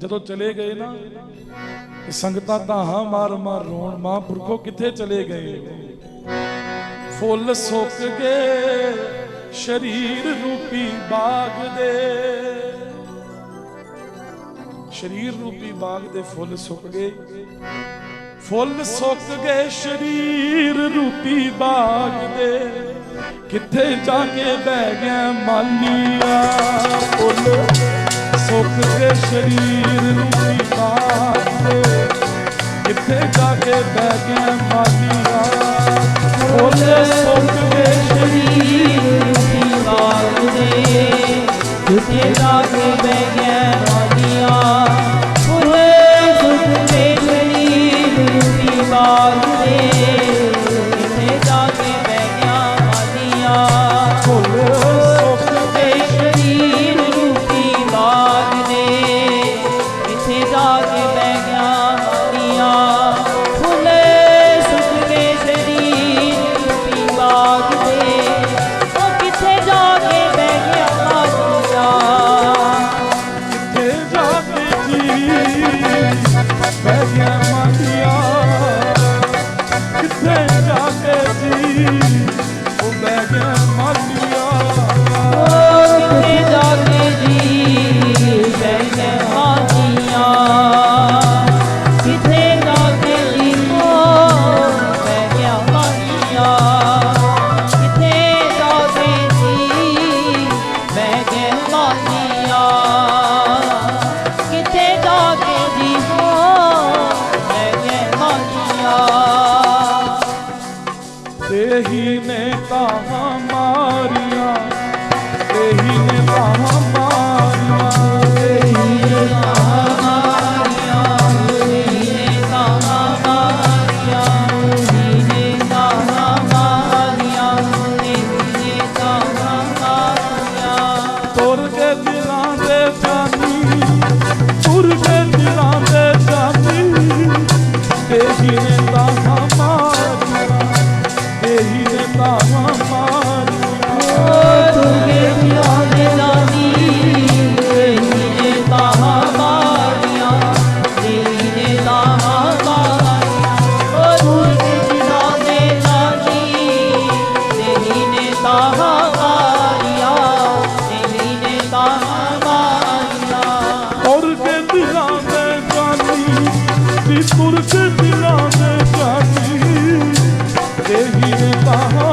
ਜਦੋਂ ਚਲੇ ਗਏ ਨਾ ਸੰਗਤਾਂ ਤਾਂ ਹਾਂ ਮਾਰ ਮਾਰ ਰੋਣ, ਮਹਾਂਪੁਰਖੋ ਕਿੱਥੇ ਚਲੇ ਗਏ? ਫੁੱਲ ਸੁੱਕ ਗਏ ਸ਼ਰੀਰ ਰੂਪੀ ਬਾਗ ਦੇ। ਸ਼ਰੀਰ ਰੂਪੀ ਬਾਗ ਦੇ ਫੁੱਲ ਸੁੱਕ ਗਏ। ਫੁੱਲ ਸੁੱਕ ਗਏ ਸ਼ਰੀਰ ਰੂਪੀ ਬਾਗ ਦੇ। ਕਿੱਥੇ ਜਾ ਕੇ ਬਹਿ ਗਿਆ ਮਾਲੀਆ? ਫੁੱਲ ਸੁੱਕ ਗਏ ਸ਼ਰੀਰ ਬਾਗ ਦੇ ਕਿੱਥੇ ਜਾ ਕੇ ਬਹਿ ਗਿਆ ਮਾਲੀਆ ਫੁੱਲ ਸੁੱਕ ਗਏ ਸ਼ਰੀਰ ਦੇ ਕਿਤੇ ਜਾ ਕੇ ਬਹਿ ਗਿਆ ਕੇ ਸ਼ਰੀਰ ਕਿੱਥੇ ਜਾ ਕੇ ਜੀ ਉਹ ਬਹਿ ਗਿਆ ਮਾਲੀਆ ਤੇਹੀ ਨੇ ਤਾਂ ਮਾਰੀਆਂ ਤੇਹੀ ਨੇ ਤਾਂ ਮਾਰੀਆਂ। ਵੀ ਦਿਲਾਂ ਦੇ ਜਾਨੀ ਤੇਹੀ ਨੇ ਤਾਹਾਂ